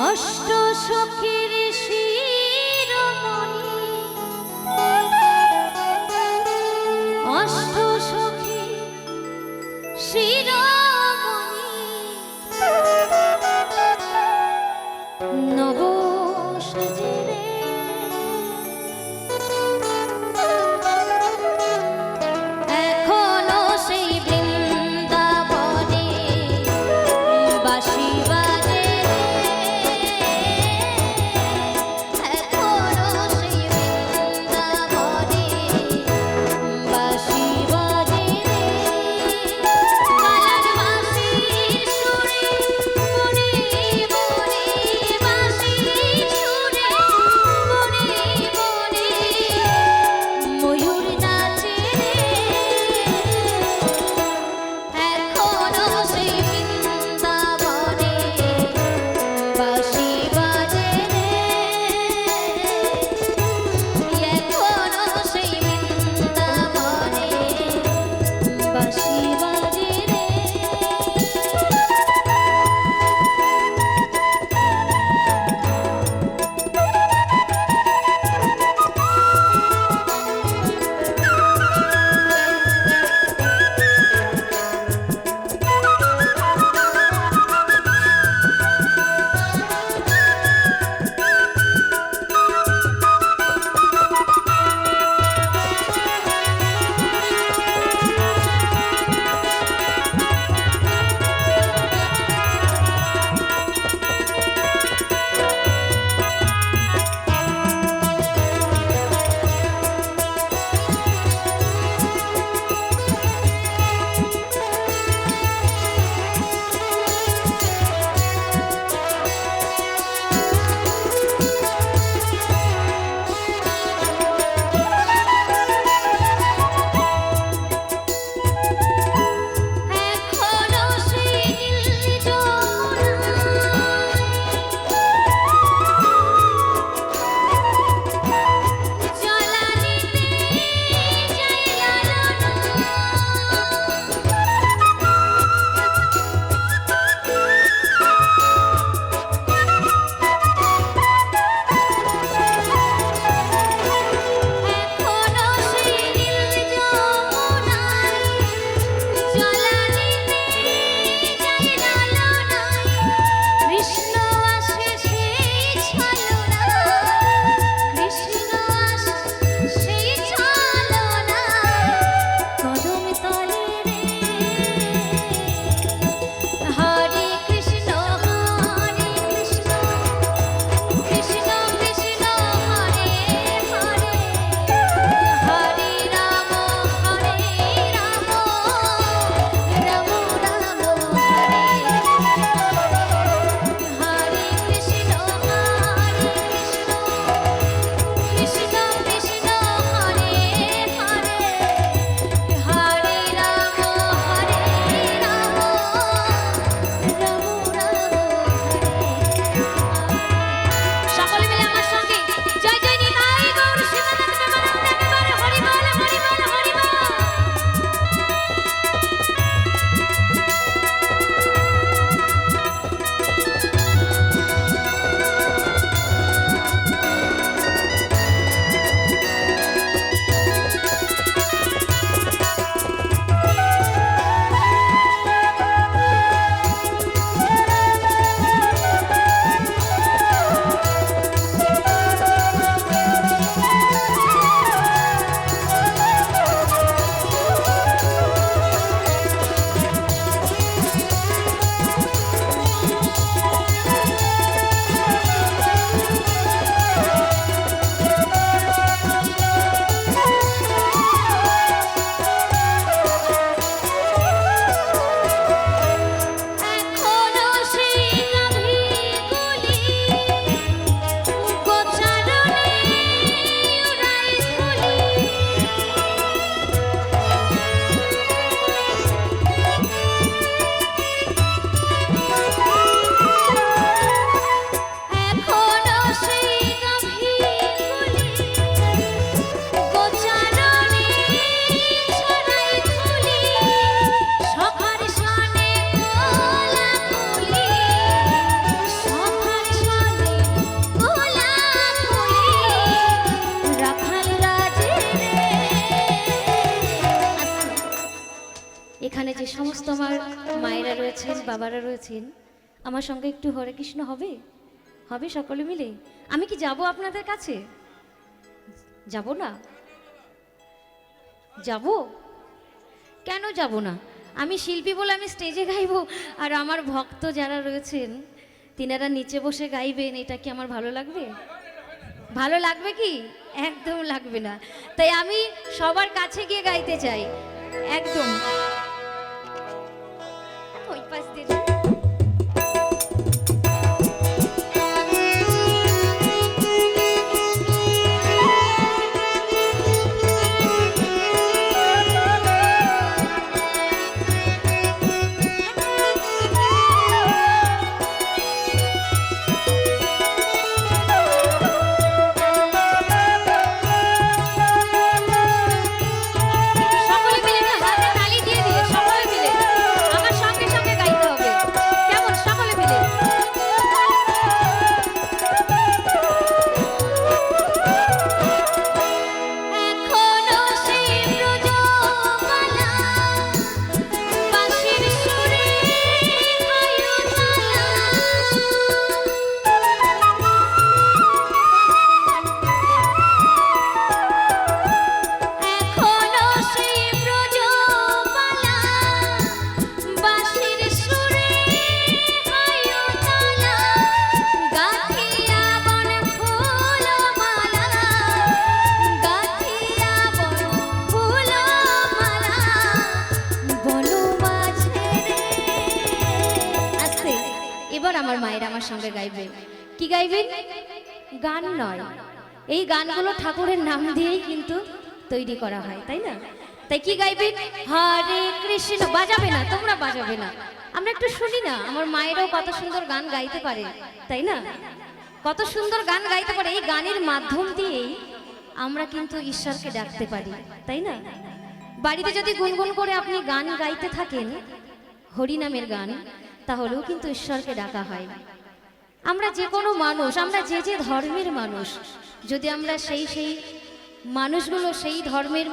অষ্ট সখীর সমস্ত আমার মায়েরা রয়েছেন, বাবারা রয়েছেন, আমার সঙ্গে একটু হরে কৃষ্ণ হবে? হবে সকলে মিলে? আমি কি যাব আপনাদের কাছে? যাব না? যাব? কেন যাব না? আমি শিল্পী বলে আমি স্টেজে গাইবো, আর আমার ভক্ত যারা রয়েছেন, তিনারা নিচে বসে গাইবেন, এটা কি আমার ভালো লাগবে? ভালো লাগবে কি? একদম লাগবে না। তাই আমি সবার কাছে গিয়ে গাইতে চাই। একদম। সঙ্গে গাইবে। কি গাইবেন গান নয়। এই গানগুলো ঠাকুরের নাম দিয়েই কিন্তু তৈরি করা হয়, তাই না? তাই কি গাইবেন হরে কৃষ্ণ, বাজাবে না, তোমরা বাজাবে না। আমরা একটু শুনি না, আমার মায়েরাও কত সুন্দর গান গাইতে পারে, তাই না? কত সুন্দর গান গাইতে পারে, এই গানের মাধ্যম দিয়েই আমরা কিন্তু ঈশ্বরকে ডাকতে পারি, তাই না? বাড়িতে যদি গুনগুন করে আপনি গান গাইতে থাকেন হরিনামের গান, তাহলেও কিন্তু ঈশ্বরকে ডাকা হয়। আমরা যে কোনো মানুষ, আমরা যে যে ধর্মের মানুষ, যদি আমরা সেই সেই মানুষগুলো সেই ধর্মের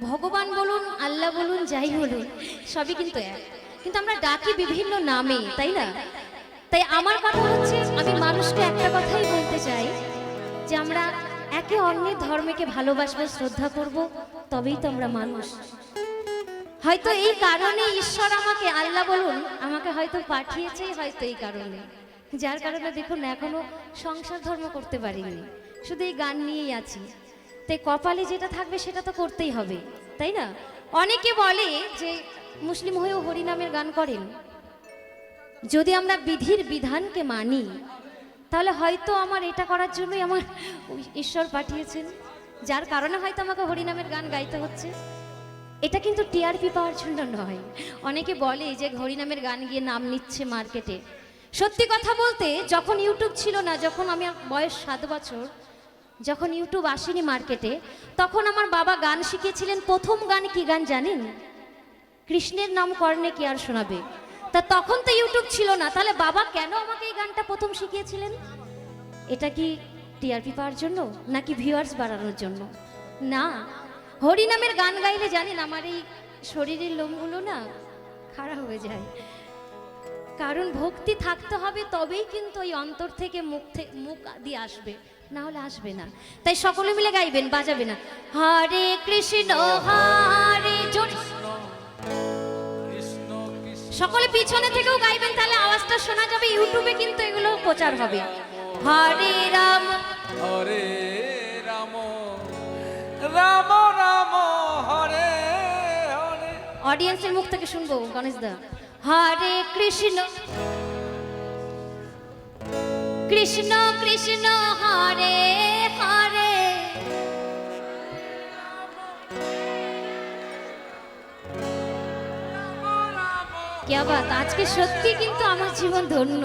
ভগবান বলুন, আল্লাহ বলুন, যাই বলুন, সবই কিন্তু এক। কিন্তু আমরা ডাকি বিভিন্ন নামে, তাই না? তাই আমার কথা হচ্ছে, আমি মানুষকে একটা কথাই বলতে চাই, যে আমরা একে অন্যের ধর্মকে ভালোবাসবো, শ্রদ্ধা করব, তবেই তো আমরা মানুষ। হয়তো এই কারণে ঈশ্বর আমাকে, আল্লাহ বলুন, আমাকে হয়তো পাঠিয়েছে, হয়তো এই কারণে। যার কারণে দেখুন এখনও সংসার ধর্ম করতে পারিনি। শুধু এই গান নিয়েই আছি। তাই কপালে যেটা থাকবে সেটা তো করতেই হবে তাই না? অনেকে বলে যে মুসলিম হয়েও হরিনামের গান করেন। যদি আমরা বিধির বিধানকে মানি তাহলে হয়তো আমার এটা করার জন্যই আমার ঈশ্বর পাঠিয়েছেন যার কারণে হয়তো আমাকে হরিনামের গান গাইতে হচ্ছে। এটা কিন্তু টিআরপি পাওয়ার জন্য নয়। অনেকে বলে যে হরিনামের গান গিয়ে নাম নিচ্ছে মার্কেটে। সত্যি কথা বলতে, যখন ইউটিউব ছিল না, যখন আমি বয়স সাত বছর, যখন ইউটিউব আসেনি মার্কেটে তখন আমার বাবা গান শিখিয়েছিলেন, প্রথম গান কি গান জানেন? কৃষ্ণের নাম কর্ণে কি আর শোনাবে? তা তখন তো ইউটিউব ছিল না, তাহলে বাবা কেন আমাকে এই গানটা প্রথম শিখিয়েছিলেন? এটা কি টিআরপি পাওয়ার জন্য, নাকি ভিউয়ার্স বাড়ানোর জন্য? না, হরিনামের গান গাইলে জানেন, আমার এই শরীরের লোমগুলো না খারাপ হয়ে যায়। কারণ ভক্তি থাকতে হবে তবেই কিন্তু ওই অন্তর থেকে মুখ থেকে মুখ দিয়ে আসবে না হলে আসবে না। তাই সকলে মিলে গাইবেন বাজাবে না। হরে কৃষ্ণ হরে সকলে পিছনে থেকেও গাইবেন তাহলে আওয়াজটা শোনা যাবে ইউটিউবে কিন্তু এগুলো প্রচার হবে। হরে রাম। হরে রাম রাম রাম হরে অডিয়েন্সের মুখ থেকে শুনব গণেশ দা। হরে কৃষ্ণ কৃষ্ণ কৃষ্ণ হরে হরে কে বাত আজকে সত্যি কিন্তু আমার জীবন ধন্য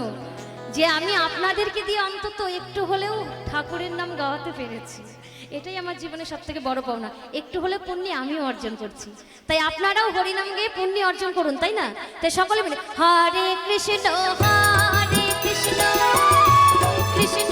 যে আমি আপনাদেরকে দিয়ে অন্তত একটু হলেও ঠাকুরের নাম গাওয়াতে পেরেছি। এটাই আমার জীবনের সব থেকে বড় পাওনা। একটু হলে পুণ্যি আমিও অর্জন করছি। তাই আপনারাও হরিনাম গিয়ে পুণ্যি অর্জন করুন, তাই না? তাই সকলে মিলে, হরে কৃষ্ণ হরে কৃষ্ণ কৃষ্ণ